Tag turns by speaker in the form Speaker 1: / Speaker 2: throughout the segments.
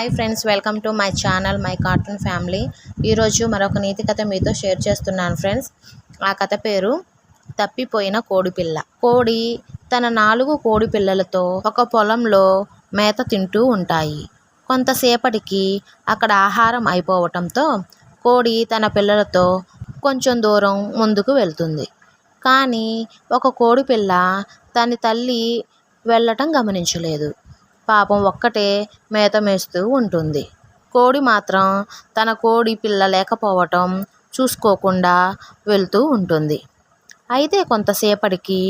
Speaker 1: Hi friends welcome to my channel my cartoon family. ఈరోజు మరొక నీతి కథ మీతో షేర్ చేస్తున్నాను ఫ్రెండ్స్. ఆ కథ పేరు తప్పిపోయిన కోడిపిల్ల కోడి తన నాలుగు కోడి పిల్లలతో ఒక పొలంలో మేత తింటూ ఉంటాయి. కొంతసేపటికి అక్కడ ఆహారం అయిపోవటంతో కోడి తన పిల్లలతో కొంచెం దూరం ముందుకు వెళ్తుంది. కానీ ఒక కోడి పిల్ల తన తల్లి వెళ్ళటం గమనించలేదు. పాపం ఒక్కటే మేత మేస్తూ ఉంటుంది. కోడి మాత్రం తన కోడి పిల్ల లేకపోవటం చూసుకోకుండా వెళ్తూ ఉంటుంది. అయితే కొంతసేపటికి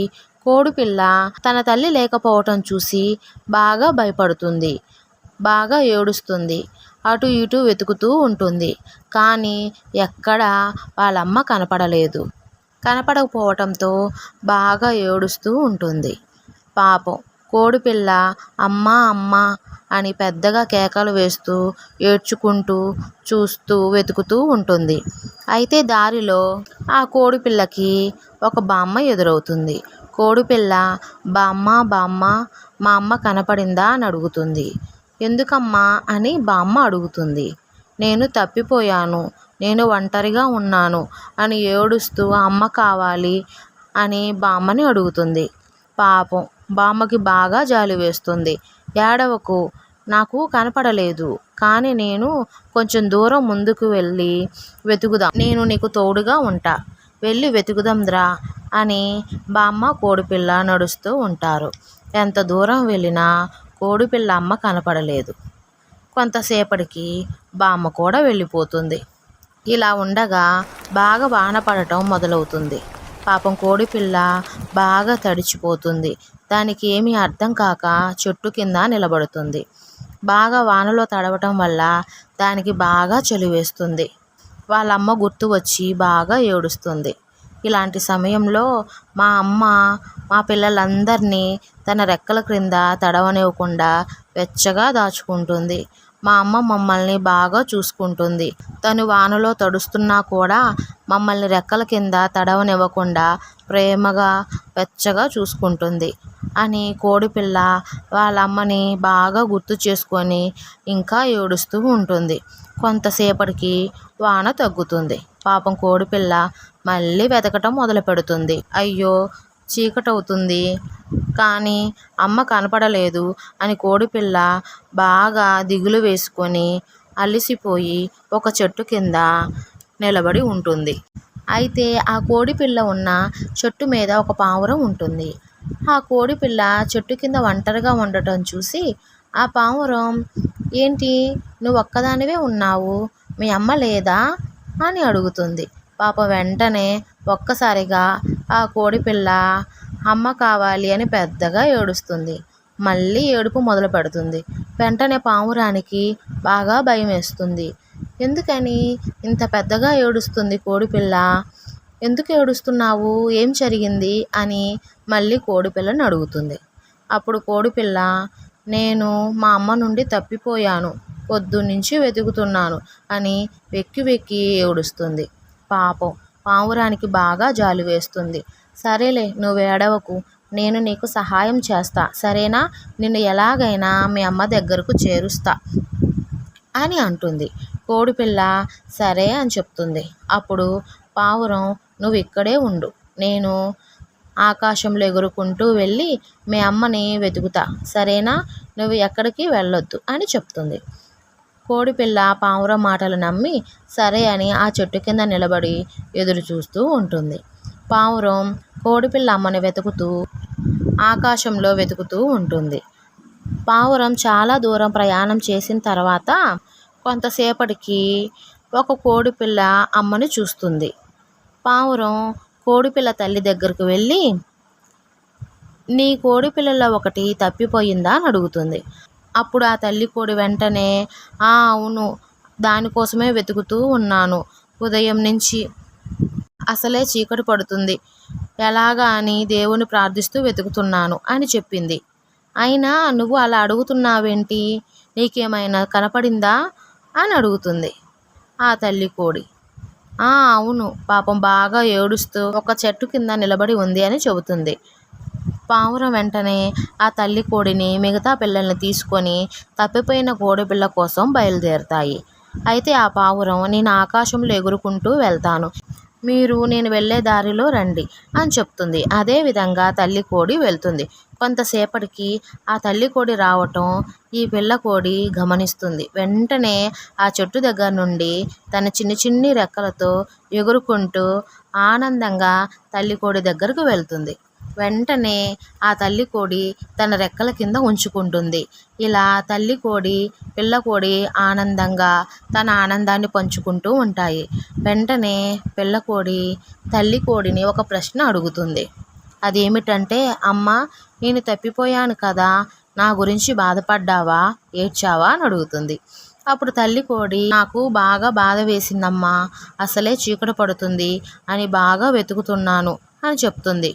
Speaker 1: కోడి పిల్ల తన తల్లి లేకపోవటం చూసి బాగా భయపడుతుంది. బాగా ఏడుస్తుంది. అటు ఇటు వెతుకుతూ ఉంటుంది. కానీ ఎక్కడా వాళ్ళమ్మ కనపడలేదు. కనపడకపోవటంతో బాగా ఏడుస్తూ ఉంటుంది. పాపం కోడిపిల్ల అమ్మా అమ్మా అని పెద్దగా కేకలు వేస్తూ ఏడ్చుకుంటూ చూస్తూ వెతుకుతూ ఉంటుంది. అయితే దారిలో ఆ కోడిపిల్లకి ఒక బామ్మ ఎదురవుతుంది. కోడిపిల్ల బామ్మ బామ్మ మా అమ్మ కనపడిందా? అని అడుగుతుంది. ఎందుకమ్మా? అని బామ్మ అడుగుతుంది. నేను తప్పిపోయాను నేను ఒంటరిగా ఉన్నాను అని ఏడుస్తూ అమ్మ కావాలి అని బామ్మని అడుగుతుంది. పాపం బామ్మకి బాగా జాలి వేస్తుంది. ఏడవకు నాకు కనపడలేదు. కానీ నేను కొంచెం దూరం ముందుకు వెళ్ళి వెతుకుదాం. నేను నీకు తోడుగా ఉంటా. వెళ్ళి వెతుకుదాంద్రా అని బామ్మ కోడిపిల్ల నడుస్తూ ఉంటారు. ఎంత దూరం వెళ్ళినా కోడిపిల్ల అమ్మ కనపడలేదు. కొంతసేపటికి బామ్మ కూడా వెళ్ళిపోతుంది. ఇలా ఉండగా బాగా వాన పడటం మొదలవుతుంది. పాపం కోడిపిల్ల బాగా తడిచిపోతుంది. దానికి ఏమీ అర్థం కాక చెట్టు కింద నిలబడుతుంది. బాగా వానలో తడవటం వల్ల దానికి బాగా చలి వేస్తుంది. వాళ్ళ అమ్మ గుర్తు వచ్చి బాగా ఏడుస్తుంది. ఇలాంటి సమయంలో మా అమ్మ మా పిల్లలందరినీ తన రెక్కల క్రింద తడవనివ్వకుండా వెచ్చగా దాచుకుంటుంది. మా అమ్మ మమ్మల్ని బాగా చూసుకుంటుంది. తను వానలో తడుస్తున్నా కూడా మమ్మల్ని రెక్కల కింద తడవనివ్వకుండా ప్రేమగా వెచ్చగా చూసుకుంటుంది. అని కోడిపిల్ల వాళ్ళ అమ్మని బాగా గుర్తు చేసుకొని ఇంకా ఏడుస్తూ ఉంటుంది. కొంతసేపటికి వాన తగ్గుతుంది. పాపం కోడిపిల్ల మళ్ళీ వెతకటం మొదలు పెడుతుంది. అయ్యో చీకటవుతుంది. కానీ అమ్మ కనపడలేదు అని కోడిపిల్ల బాగా దిగులు వేసుకొని అలిసిపోయి ఒక చెట్టు కింద నిలబడి ఉంటుంది. అయితే ఆ కోడిపిల్ల ఉన్న చెట్టు మీద ఒక పావురం ఉంటుంది. ఆ కోడిపిల్ల చెట్టు కింద ఒంటరిగా ఉండటం చూసి ఆ పావురం ఏంటి? నువ్వు ఒక్కదానివే ఉన్నావు? మీ అమ్మ లేదా? అని అడుగుతుంది. పాప వెంటనే ఒక్కసారిగా ఆ కోడిపిల్ల అమ్మ కావాలి అని పెద్దగా ఏడుస్తుంది. మళ్ళీ ఏడుపు మొదలు పెడుతుంది. వెంటనే పావురానికి బాగా భయం వేస్తుంది. ఎందుకని? ఇంత పెద్దగా ఏడుస్తుంది కోడిపిల్ల ఎందుకు ఏడుస్తున్నావు? ఏం జరిగింది? అని మళ్ళీ కోడిపిల్లని అడుగుతుంది. అప్పుడు కోడిపిల్ల నేను మా అమ్మ నుండి తప్పిపోయాను. పొద్దున్నుంచి వెతుకుతున్నాను అని వెక్కి వెక్కి ఏడుస్తుంది. పాపం పావురానికి బాగా జాలి వేస్తుంది. సరేలే నువ్వు ఏడవకు. నేను నీకు సహాయం చేస్తా. సరేనా? నిన్ను ఎలాగైనా మీ అమ్మ దగ్గరకు చేరుస్తా అని అంటుంది. కోడిపిల్ల సరే అని చెప్తుంది. అప్పుడు పావురం నువ్వు ఇక్కడే ఉండు. నేను ఆకాశంలో ఎగురుకుంటూ వెళ్ళి మీ అమ్మని వెతుకుతా. సరేనా? నువ్వు ఎక్కడికి వెళ్ళొద్దు అని చెప్తుంది. కోడిపిల్ల పావురం మాటలు నమ్మి సరే అని ఆ చెట్టు కింద నిలబడి ఎదురు చూస్తూ ఉంటుంది. పావురం కోడిపిల్ల అమ్మని వెతుకుతూ ఆకాశంలో వెతుకుతూ ఉంటుంది. పావురం చాలా దూరం ప్రయాణం చేసిన తర్వాత కొంతసేపటికి ఒక కోడిపిల్ల అమ్మని చూస్తుంది. పావురం కోడిపిల్ల తల్లి దగ్గరకు వెళ్ళి నీ కోడిపిల్లలో ఒకటి తప్పిపోయిందా? అని అడుగుతుంది. అప్పుడు ఆ తల్లి కోడి వెంటనే ఆ అవును దానికోసమే వెతుకుతూ ఉన్నాను. ఉదయం నుంచి అసలే చీకటి పడుతుంది. ఎలాగా అని దేవుని ప్రార్థిస్తూ వెతుకుతున్నాను అని చెప్పింది. అయినా నువ్వు అలా అడుగుతున్నావేంటి? నీకేమైనా కనపడిందా? అని అడుగుతుంది ఆ తల్లి కోడి. ఆ అవును. పాపం బాగా ఏడుస్తూ ఒక చెట్టు కింద నిలబడి ఉంది అని చెబుతుంది. పావురం వెంటనే ఆ తల్లి కోడిని మిగతా పిల్లల్ని తీసుకొని తప్పిపోయిన కోడిపిల్ల కోసం బయలుదేరుతాయి. అయితే ఆ పావురం నేను ఆకాశంలో ఎగురుకుంటూ వెళ్తాను. మీరు నేను వెళ్ళే దారిలో రండి అని చెప్తుంది. అదేవిధంగా తల్లి కోడి వెళ్తుంది. కొంతసేపటికి ఆ తల్లి కోడి రావటం ఈ పిల్ల కోడి గమనిస్తుంది. వెంటనే ఆ చెట్టు దగ్గర నుండి తన చిన్ని చిన్ని రెక్కలతో ఎగురుకుంటూ ఆనందంగా తల్లి కోడి దగ్గరకు వెళ్తుంది. వెంటనే ఆ తల్లి కోడి తన రెక్కల కింద ఉంచుకుంటుంది. ఇలా తల్లి కోడి పిల్ల కోడి ఆనందంగా తన ఆనందాన్ని పంచుకుంటూ ఉంటాయి. వెంటనే పిల్ల కోడి తల్లి కోడిని ఒక ప్రశ్న అడుగుతుంది. అదేమిటంటే అమ్మ నేను తప్పిపోయాను కదా నా గురించి బాధపడ్డావా ఏడ్చావా అని అడుగుతుంది. అప్పుడు తల్లి కోడి నాకు బాగా బాధ వేసిందమ్మా అసలే చీకటి పడుతుంది అని బాగా వెతుకుతున్నాను అని చెప్తుంది.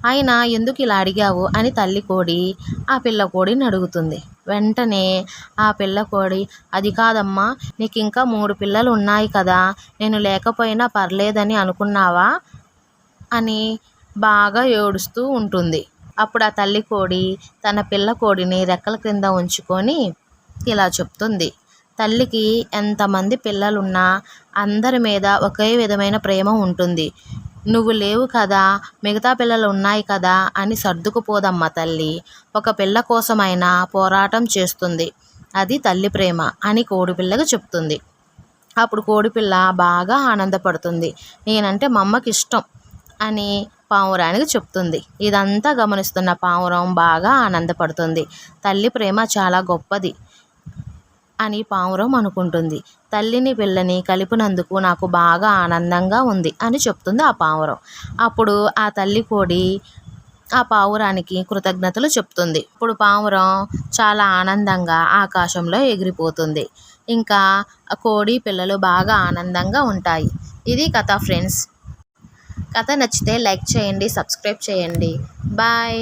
Speaker 1: అయినా ఎందుకు ఇలా అడిగావు? అని తల్లి కోడి ఆ పిల్ల కోడిని అడుగుతుంది. వెంటనే ఆ పిల్ల కోడి అది కాదమ్మా నీకు ఇంకా మూడు పిల్లలు ఉన్నాయి కదా నేను లేకపోయినా పర్లేదని అనుకున్నావా? అని బాగా ఏడుస్తూ ఉంటుంది. అప్పుడు ఆ తల్లి కోడి తన పిల్ల కోడిని రెక్కల క్రింద ఉంచుకొని ఇలా చెప్తుంది. తల్లికి ఎంతమంది పిల్లలున్నా అందరి మీద ఒకే విధమైన ప్రేమ ఉంటుంది. నువ్వు లేవు కదా మిగతా పిల్లలు ఉన్నాయి కదా అని సర్దుకుపోదమ్మా తల్లి. ఒక పిల్ల కోసమైనా పోరాటం చేస్తుంది. అది తల్లి ప్రేమ అని కోడిపిల్లకు చెప్తుంది. అప్పుడు కోడిపిల్ల బాగా ఆనందపడుతుంది. నేనంటే మా అమ్మకి ఇష్టం అని పావురానికి చెప్తుంది. ఇదంతా గమనిస్తున్న పావురం బాగా ఆనందపడుతుంది. తల్లి ప్రేమ చాలా గొప్పది. అని పావురం అనుకుంటుంది. తల్లిని పిల్లని కలిపినందుకు నాకు బాగా ఆనందంగా ఉంది అని చెప్తుంది ఆ పావురం. అప్పుడు ఆ తల్లి కోడి ఆ పావురానికి కృతజ్ఞతలు చెప్తుంది. ఇప్పుడు పావురం చాలా ఆనందంగా ఆకాశంలో ఎగిరిపోతుంది. ఇంకా కోడి పిల్లలు బాగా ఆనందంగా ఉంటాయి. ఇది కథ ఫ్రెండ్స్. కథ నచ్చితే లైక్ చేయండి సబ్స్క్రైబ్ చేయండి. బాయ్.